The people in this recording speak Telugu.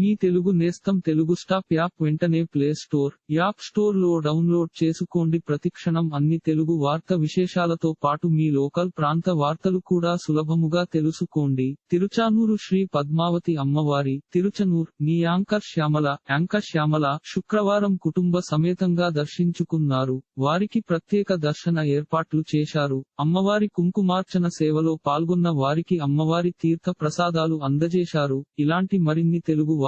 మీ తెలుగు నేస్తం తెలుగు స్టాప్ యాప్ వెంటనే ప్లే స్టోర్ యాప్ స్టోర్లో డౌన్లోడ్ చేసుకోండి. ప్రతిక్షణం అన్ని తెలుగు వార్త విశేషాలతో పాటు మీ లోకల్ ప్రాంత వార్తలు కూడా సులభముగా తెలుసుకోండి. తిరుచానూరు శ్రీ పద్మావతి అమ్మవారి తిరుచనూర్ నీ యాంకర్ శ్యామల యాంకర్ శ్యామల శుక్రవారం కుటుంబ సమేతంగా దర్శించుకున్నారు. వారికి ప్రత్యేక దర్శన ఏర్పాట్లు చేశారు. అమ్మవారి కుంకుమార్చన సేవలో పాల్గొన్న వారికి అమ్మవారి తీర్థ ప్రసాదాలు అందజేశారు. ఇలాంటి మరిన్ని తెలుగు